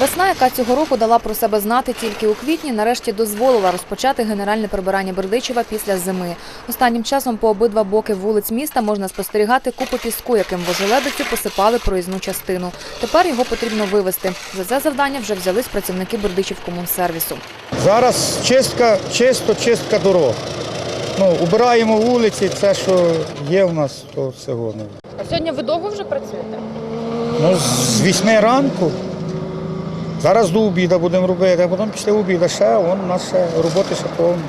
Весна, яка цього року дала про себе знати тільки у квітні, нарешті дозволила розпочати генеральне прибирання Бердичева після зими. Останнім часом по обидва боки вулиць міста можна спостерігати купу піску, яким вожеледицю посипали проїзну частину. Тепер його потрібно вивезти. За це завдання вже взялись працівники Бердичівкомунсервісу. Зараз чистка, чисто чистка дорог. Ну, убираємо вулиці, це, що є у нас, то всього. Ну, А сьогодні ви довго вже працюєте? ну з 8 ранку. Зараз до обіду будемо робити, а потім після обіду ще у нас ще роботи ще повно.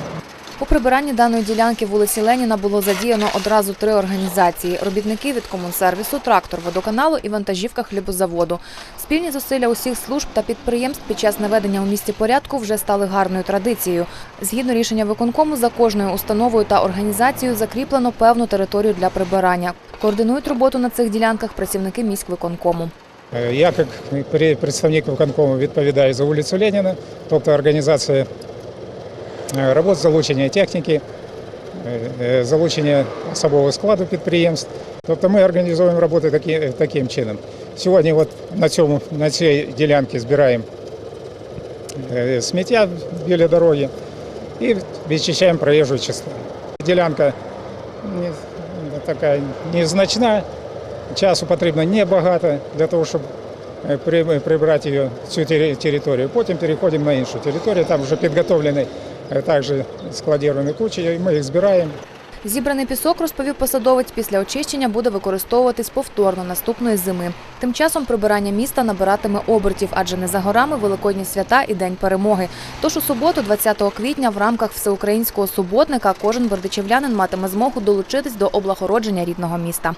У прибиранні даної ділянки вулиці Леніна було задіяно одразу три організації: робітники від комунсервісу, трактор водоканалу і вантажівка хлібозаводу. Спільні зусилля усіх служб та підприємств під час наведення у місті порядку вже стали гарною традицією. Згідно рішення виконкому, за кожною установою та організацією закріплено певну територію для прибирання. Координують роботу на цих ділянках працівники міськвиконкому. Е, Я, як пре- представник виконкому, відповідаю за вулицю Леніна, тобто організація е, робот, залучення техніки, е, е, залучення особового складу підприємств. Тобто ми організовуємо роботи такі, таким чином. Сьогодні от на, цьому, на цій ділянці збираємо е, сміття біля дороги і відчищаємо проїжджу частину. Ділянка не, така незначна, Часу потрібно небагато для того, щоб е, при- прибрати її, цю тери- територію. Потім переходимо на іншу територію, там вже підготовлені е, також складіровані кучі, і ми їх збираємо. Зібраний пісок, розповів посадовець, після очищення буде використовуватись повторно наступної зими. Тим часом прибирання міста набиратиме обертів, адже не за горами великодні свята і День перемоги. Тож у суботу, 20 квітня, в рамках всеукраїнського суботника кожен бердичевлянин матиме змогу долучитись до облагородження рідного міста.